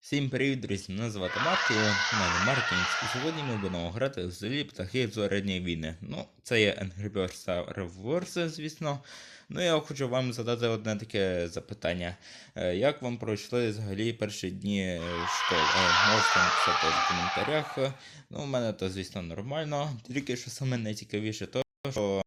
Всім привіт, друзі! Мене звати Марк, і мене Маркінськ. І сьогодні ми будемо грати в злі птахи зоряні війни. Ну, це є Angry Birds Star Wars, звісно. Ну, я хочу вам задати одне таке запитання. Е, Як вам пройшли взагалі перші дні е, школи? Е, Можете написати в коментарях. Ну, у мене то, звісно, нормально. Тільки що саме найцікавіше то, що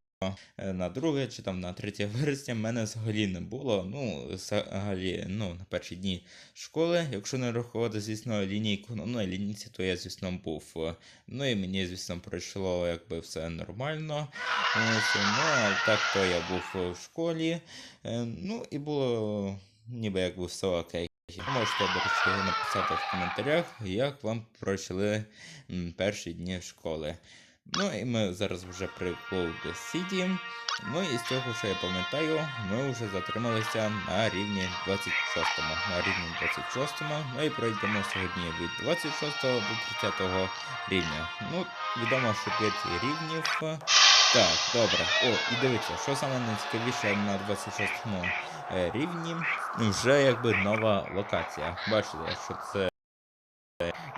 на 2 чи там на 3 вересня мене взагалі не було. Ну, взагалі, ну, на перші дні школи, якщо не рахувати, звісно, лінійку, ну, на лінійці, то я, звісно, був. е, Ну і мені, звісно, пройшло якби все нормально. Ось, ну, так то я був е, в школі. е, Ну, і було ніби якби все окей. Можете, написати в коментарях, як вам пройшли перші дні школи. Ну і ми зараз вже при Cloud City. Ну і з цього, що я пам'ятаю, ми вже затрималися на рівні 26-му. На рівні 26-му. Ну і пройдемо сьогодні від 26 до 30 рівня. Ну, відомо, що 5 рівнів. Так, добре. О, і дивіться, що саме найцікавіше на 26-му е, рівні. Вже якби нова локація. Бачите, що це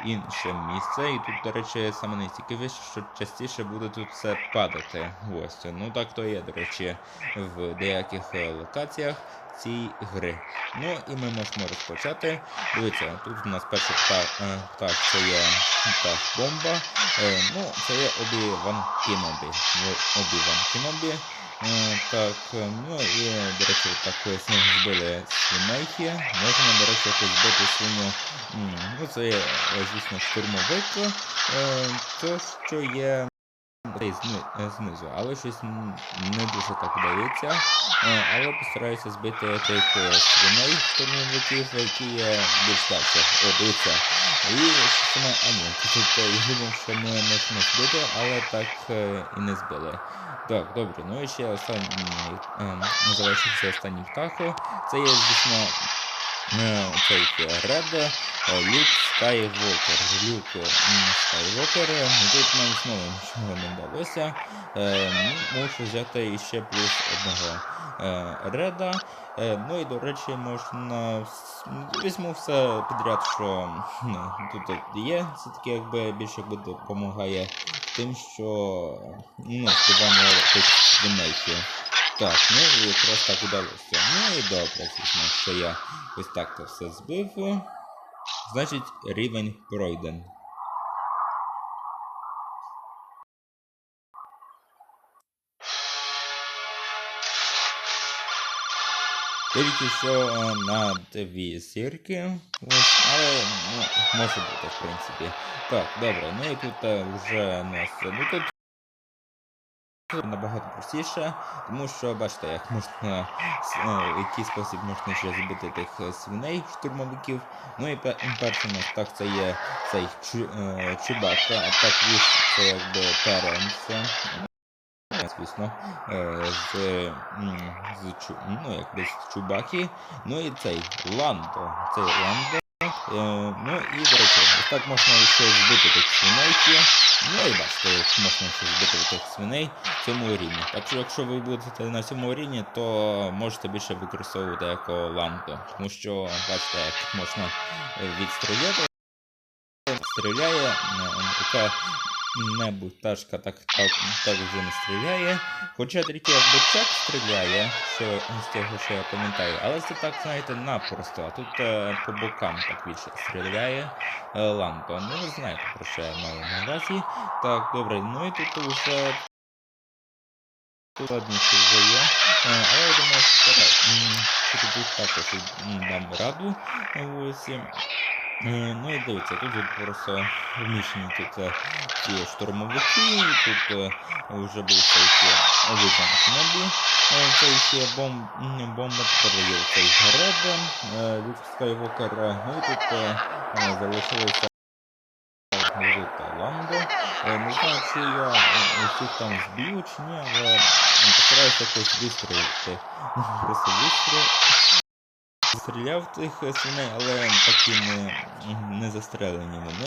інше місце, і тут, до речі, саме найцікавіше, що частіше буде тут все падати. Ось. Ну так то є, до речі, в деяких е, локаціях цієї гри. Ну і ми можемо розпочати. Дивіться, тут у нас перший птах, е, птах це є птах бомба. Е, ну, це є Обі-Ван Кінобі. Обі-Ван Кінобі. Так, е, ну і, до речі, так ми збили свинейки. Можна, до речі, якось збити свиню. Ну, це е, звісно, штурмовик. Е, То, що є знизу, але щось не дуже так вдається. Е, Але постараюся збити тих е, свиней штурмовиків, які є більш. О, дивіться. І саме, а ні, тут е, я думав, що ми можемо збити, але так е, і не збили. Так, добре, ну і ще останній е, залишився останній птаху. Це є, звісно, е, цей Ред е, Люк Скайвокер. Люк Скайвокер. Тут нам знову нічого не вдалося. Е, ну, взяти іще плюс одного Реда. Е, Ну і, до речі, можна візьму все підряд, що тут є. Це таке якби більше допомагає тим, що ну, співання тих свинейки. Так, ну якраз так вдалося. Ну і добре, звісно, що я ось так то все збив. Значить, рівень пройден. Тільки що е, на дві зірки, ось, але ну, може бути, в принципі. Так, добре, ну і тут е, вже нас. Ну тут набагато простіше, тому що бачите, як можна е, який спосіб можна ще збити тих е, свиней штурмовиків. Ну і пе- перший так це є цей е, чубака, а так це якби Теренс. е, Звісно, з, з ну, якби з Чубаки. Ну і цей Ландо. Цей Ландо. Ну і, до речі, ось так можна ще збити тих свиней. Ну і бачите, як можна ще збити тих свиней в цьому рівні. Так що, якщо ви будете на цьому рівні, то можете більше використовувати як лампу. Тому що, бачите, як можна е, відстріляти. Стріляє, е, яка небудь пташка так, так, так вже не стріляє. Хоча тільки якби чек стріляє, що з того, що я пам'ятаю, але це так, знаєте, напросто. А тут е, по бокам так більше стріляє е, лампа. Ну, ви знаєте, про що я маю на увазі. Так, добре, ну і тут вже складніше вже є. Е, Але я думаю, що тут також м, дам раду. Ось. Е, Ну і дивіться, тут просто вміщені тут е, ці штурмовики, тут е, вже був цей ще визнан кнобі, цей ще бом, бомба, тепер є цей Геред, е, Люк Скайвокер, е, ну і тут е, е, залишилися Гризу та Ландо. Е, Не знаю, чи я е, усіх там збив чи ні, але постараюся якось вистрілити. Просто вистріл. Стріляв тих е, свиней, але такі не, не застрелені вони.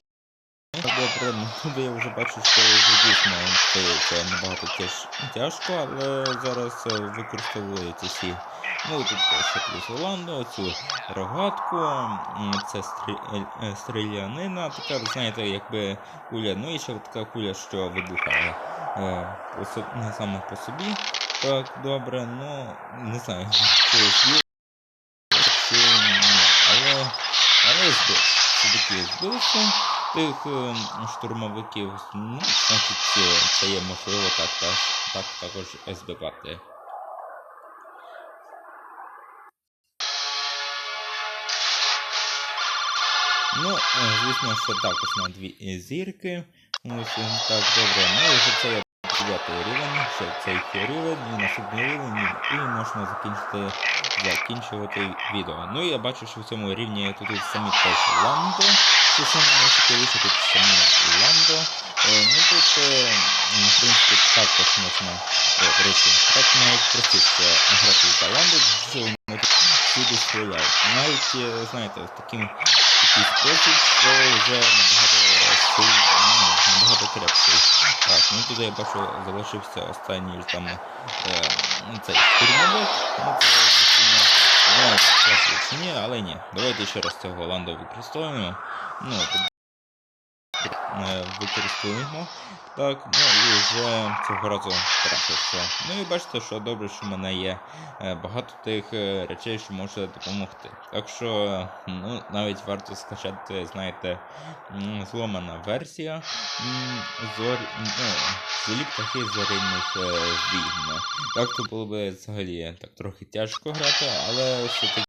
Добре, ну я вже бачу, що вже дійсно стається набагато тяж, тяжко, але зараз е, використовують усі Ну тут ще плюс Оландо, цю рогатку, це е, стрілянина, така, ви знаєте, якби куля, ну і ще така куля, що вибухає не саме по собі. Так, добре, ну не знаю, чи збив, збив. Все-таки збився тих е, штурмовиків, ну, значить, це є можливо так, так, так також збивати. Ну, е, звісно, що також на дві зірки. Ось так, добре. Ну вже це дев'ятий рівень, ще цей рівень і наступний рівень, і можна закінчити закінчувати відео. Ну і я бачу, що в цьому рівні тут самі теж ламбо. Це саме найцікавіше, тут самі ламбо. Е, ну тут, е, в принципі, також можна, о, речі, так навіть простіше грати за ламбо, вони тут всюди стріляють. Навіть, знаєте, в такий спосіб, що вже набагато Ну я бачу залишився останній там е, ну, цей штурмовик. Ну це ні, але ні. Давайте ще раз цього ланда використовуємо. Ну, використовуємо. Так, ну і вже цього разу трапився. Ну і бачите, що добре, що в мене є е, багато тих е, речей, що може допомогти. Так що, ну, навіть варто скачати, знаєте, зломана версія зор... ну, злі птахи зоряних е, війн. Так то було б взагалі так трохи тяжко грати, але все-таки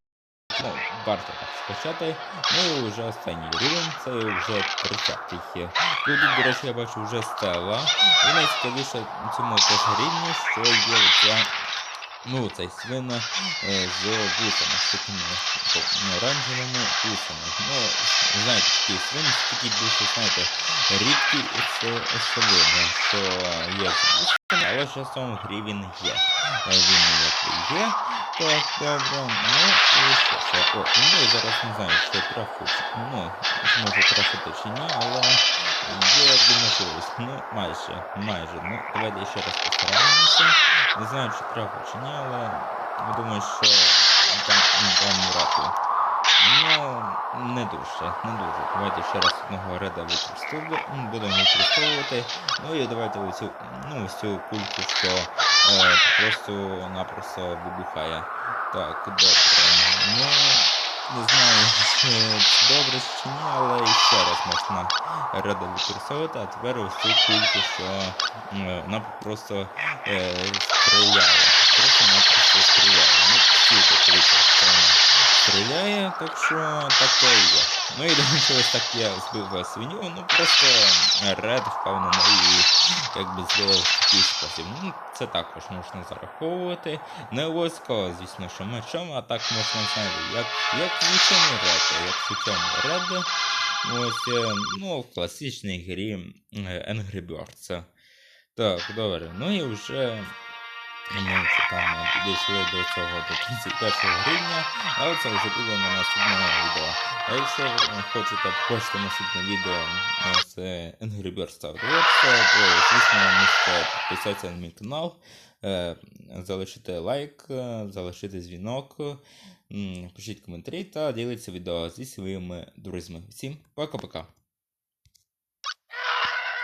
ну, варто так скачати. Ну і вже останній рівень, це вже 30-й. Тут, до речі, я бачу вже стела. І найцікавіше на цьому теж рівні, що є оця, ну, цей свин е, з вусами, з такими оранжевими вусами. Ну, знаєте, такі свині, це такі більше, знаєте, рідкі свини, що є з вусами, але часом в грі він є. Е, Він якби є. Так, добре, ну і що ще? О, ну я зараз не знаю, що трафу, ну, може трафити чи ні, але є якби можливість. Ну, майже, майже. Ну, давайте ще раз постараємося. Не знаю, чи трафу чи ні, але я думаю, що там, там раку. Ну, не дуже, не дуже. Давайте ще раз одного реда використовувати, будемо використовувати. Ну і давайте оцю, ну, ось цю кульку, що просто-напросто вибухає. Так, добре. Ну, не знаю, чи добре чи ні, але ще раз можна реда використовувати, а тепер ось цю кульку, що е, вона просто е, стріляє. Просто-напросто стріляє. Ну, що вона стріляє, так що таке є. Ну і що так я збив свиню, ну просто ред впав на неї і якби зробив такий спосіб. Ну, це також можна зараховувати. Не обов'язково, звісно, що мечом, а так можна знаєте, як, як звичайний ред, як звичайний ред. Ось, е, ну, в класичній грі е, Angry Birds. Так, добре. Ну і вже ми там підійшли до цього до 31 гривня, але це вже буде на наступному відео. А якщо хочете побачити наступне відео е, з Angry Birds Star Wars, то звісно можете підписатися на мій канал, е, залишити лайк, е, залишити дзвінок, пишіть коментарі та діліться відео зі своїми друзями. Всім пока-пока!